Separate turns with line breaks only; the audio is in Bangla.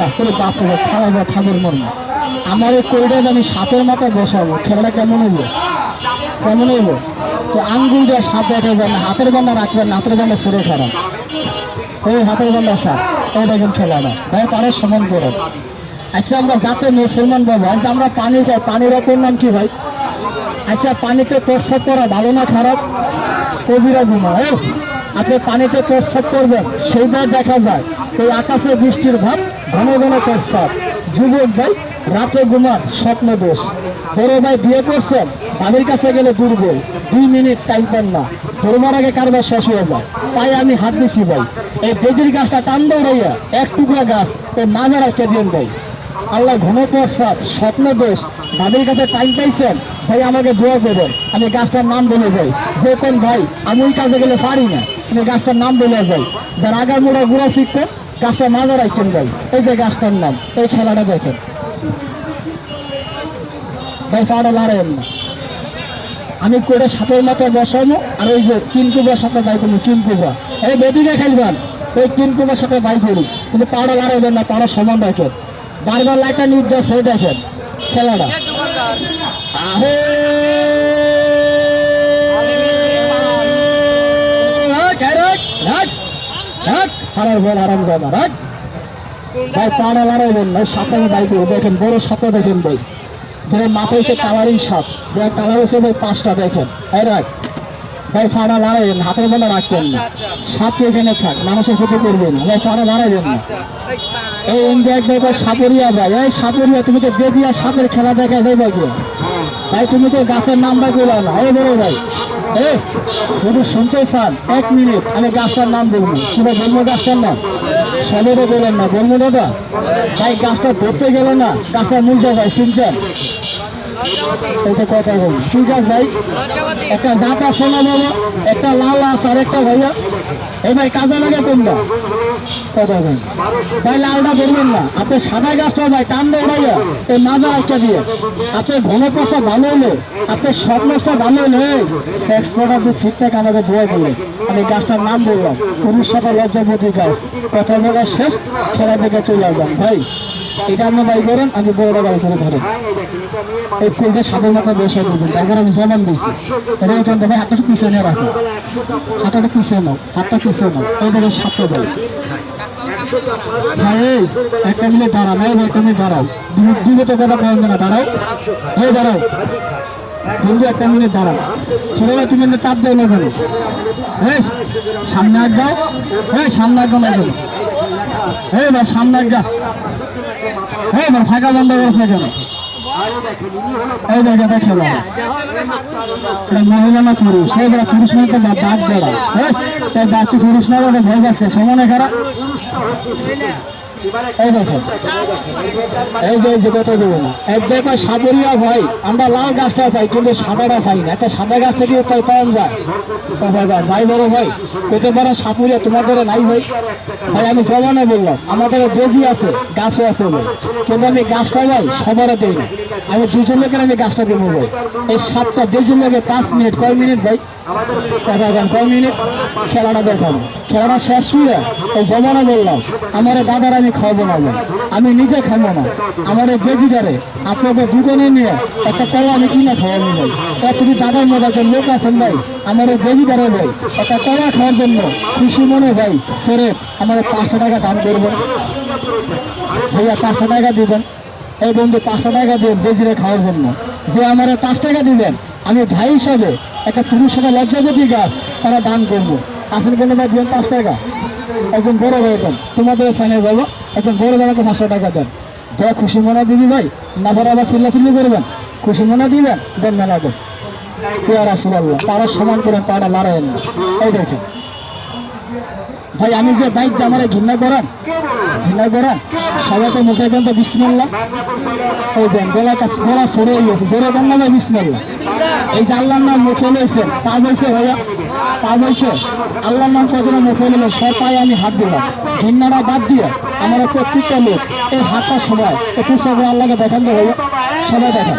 না না ঠাকুর মর্ম আমার এই কোইটা আমি সাপের মাথায় বসাবো, খেলাটা কেমন হইব? কেমন হইব? তো আঙ্গুল দিয়ে সাপ দেখাবেন না হাতের বান্না রাখবেন না, হাতের বান্না ছেড়ে খারাপ। ওই হাতের বান্না সাপ, এই দেখেন খেলাটা। ভাই, পারে সমান করে আচ্ছা আমরা যাতে মুসলমান বাবা আচ্ছা আমরা পানি খাই পানির অপর নাম কি ভাই? আচ্ছা পানিতে প্রস্রাব করা ভালো না খারাপ? কবিরা গুণা এই, আপনি পানিতে প্রস্রাব করবেন সেইবার দেখা যায়। এই আকাশে বৃষ্টির ভাব ঘন ঘন প্রস্রাব। যুবক ভাই রাতে ঘুমার স্বপ্ন দোষ। বড় ভাই বিয়ে করছেন তাদের কাছে গেলে দুর্বল। দুই মিনিট টাইম পান না। ধর্মার আগে কারবার শেষ হয়ে যায়। তাই আমি হাত দিছি ভাই। এই বেজির গাছটা টান দৌড়াইয়া এক টুকরা গাছ এই মাজারা কেদিন দেয় আল্লাহ ঘন প্রস্তাব স্বপ্ন দোষ। দাদির কাছে টাইম পাইছেন, ভাই আমাকে দোয়া করবেন। আমি গাছটার নাম বলে যাই। যে কোন ভাই, আমি ওই কাজে গেলে পারি না। আমি গাছটার নাম বলে যাই। যার আগার মোড়া গুড়া শিখবেন গাছটা মাজা রাখবেন ভাই। এই যে গাছটার নাম, এই খেলাটা দেখেন। ভাই পাড়া লড়াইয়েন না। আমি করে সাপের মাথায় বসানো আর ওই যে কিনকুবার সাথে বাই করব, তিন কুবা এই বেদিকে খেলবেন, ওই কিনকুবার সাথে বাই করি কিন্তু পাড়া লড়াইবেন না পাড়া সমান রাখেন। বারবার লাইটা নির্দেশ হয়ে দেখেন খেলাটা। আহে! বল বাই দেখেন, বড় সাপে দেখেন ভাই। যেটা মাথা কালারিং সাপ। যেটা কালার হচ্ছে ভাই, পাঁচটা দেখেন। এই রাখ ভাই ফাড়া লড়াইবেন হাতের মনে রাখবেন না। সাপ এখানে থাক, মানুষের ক্ষতি করবেন ভাই ফাড়া লড়াইবেন না। এই ইন্ডিয়া একবার সাপরিয়া ভাই, এই সাপরিয়া, তুমি তো বেদিয়া সাপের খেলা দেখা যাই ভাই ভাই, তুমি তো গাছের নামটা বলো না। এই বড় ভাই যদি শুনতে চান, এক মিনিট, আমি গাছটার নাম বলব। কিংবা বলব গাছটার নাম? সবেরও বলেন না, বলব দাদা। ভাই, গাছটা ধরতে গেলে না, গাছটা মুজা ভাই শুনছেন? এটা কথা আছে ভাই, একটা বাবা একটা লাল আছে আর একটা ভাইয়া। এই ভাই, কাজে লাগে তোমরা? ভাই, লালটা ধরবেন না। আপনি সাদা গাছটা ভাই, টান দৌড়াইয়া এই মাজা একটা দিয়ে। আপনি ঘন ভালো হলো স্বপ্নটা ভালো হলো ঠিকঠাক আমাকে ধোয়া দিলে আমি গাছটার নাম বললাম। পুরুষ সাথে লজ্জাপতি গাছ। কথা বলা শেষ খেলা থেকে চলে আসলাম। ভাই এটা আপনি ভাই করেন, আমি বড়টা গাড়ি করে ধরেন এই ফুলটা সাদের মাথায় বসে করবেন তারপর আমি দিয়েছি। হাতটা পিছনে রাখো। হাতটা পিছিয়ে নাও, হাতটা পিছিয়ে নাও। এই দেখে সাতটা ভাই ভাই একটা মিলে দাঁড়াও। চাপ দেও না সামনে আগ এই, সামনে আগ এই ভাই সামনে একটা। এই ভাই ফাঁকা বন্ধ করেছে কেন? এই দেখে দেখে না। মহিলা না পুরুষ? সেই বেড়া পুরুষ না তো হ্যাঁ তাই পুরুষ না বলে ভয় গেছে সমানে খারাপ। তোমাদের নাই ভাই? ভাই, আমি জমানে বললাম, আমাদের বেজি আছে, গাছও আছে ভাই কিন্তু আমি গাছটা ভাই সবারে দেই না। আমি দুজন লোকের আমি গাছটা দেবো ভাই এই সাতটা, দুজন লোকে পাঁচ মিনিট, কয় মিনিট ভাই? মিনিট? খেলাটা দেখাবো খেলাটা শেষ করে এই জমানে বললাম, আমার দাদার আমি খাওয়াবো না আমি নিজে খাব না। আমার বেদিদারে আপনাদের দোকানে নিয়ে একটা কলা আমি কিনে খাওয়াবো তা তুমি দাদার মতো একজন লোক আছেন ভাই। আমার বেদিদারে ভাই, একটা কলা খাওয়ার জন্য খুশি মনে ভাই। সেরে আমার পাঁচশো টাকা দান করবেন। ভাইয়া, পাঁচশো টাকা দিবেন। এই বন্ধু, পাঁচশো টাকা দিবেন বেজিরে খাওয়ার জন্য। যে আমার পাঁচ টাকা দিবেন আমি ভাই হিসাবে একটা পুরুষ সাথে লজ্জাবতী গাছ তারা দান করব। আসেন কোনো ভাই দিবেন পাঁচ টাকা। একজন বড় ভাই দেন। তোমাদের সামনে বলো একজন বড় ভাইকে পাঁচশো টাকা দেন। দেখ খুশি মনে দিবি ভাই, না পরে আবার চিল্লা চিল্লি করবেন। খুশি মনে দিবেন, দেন মেলা দেন পেয়ারা তারা সমান করেন, তারা লড়াই না এই দেখেন। ভাই, আমি যে দায়িত্ব আমার ঘৃণা করেন ঘৃণা করেন সবাই তো মুখে কিন্তু বিসমিল্লা ওই দেন, গলা সরে গেছে জোরে দেন না ভাই বিসমিল্লা এই যে আল্লাহর নাম মুখে লইছে, পা বলছে ভাইয়া, পা বলছে আল্লাহর নাম কজন মুখে নিল সব পায়ে আমি হাত দিলাম। ঘৃণাটা বাদ দিয়ে আমার প্রত্যেকটা লোক এই হাসার সময় একটু সবাই আল্লাহকে দেখান তো ভাইয়া, সবাই দেখান।